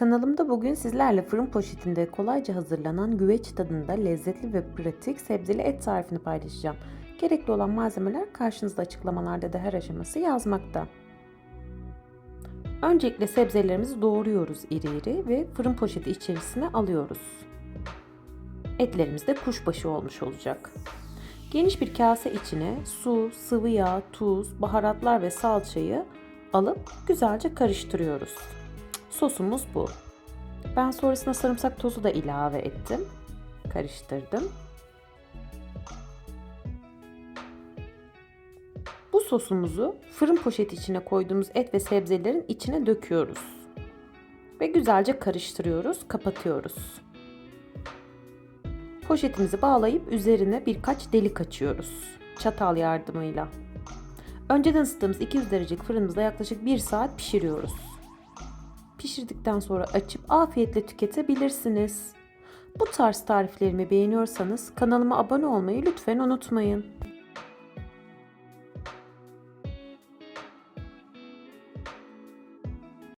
Kanalımda bugün sizlerle fırın poşetinde kolayca hazırlanan güveç tadında lezzetli ve pratik sebzeli et tarifini paylaşacağım. Gerekli olan malzemeler karşınızda açıklamalarda da her aşaması yazmakta. Öncelikle sebzelerimizi doğruyoruz iri iri ve fırın poşeti içerisine alıyoruz. Etlerimiz de kuşbaşı olmuş olacak. Geniş bir kase içine su, sıvı yağ, tuz, baharatlar ve salçayı alıp güzelce karıştırıyoruz. Sosumuz bu. Ben sonrasında sarımsak tozu da ilave ettim. Karıştırdım. Bu sosumuzu fırın poşeti içine koyduğumuz et ve sebzelerin içine döküyoruz. Ve güzelce karıştırıyoruz, kapatıyoruz. Poşetimizi bağlayıp üzerine birkaç delik açıyoruz. Çatal yardımıyla. Önceden ısıttığımız 200 derecelik fırınımızda yaklaşık 1 saat pişiriyoruz. Pişirdikten sonra açıp afiyetle tüketebilirsiniz. Bu tarz tariflerimi beğeniyorsanız kanalıma abone olmayı lütfen unutmayın.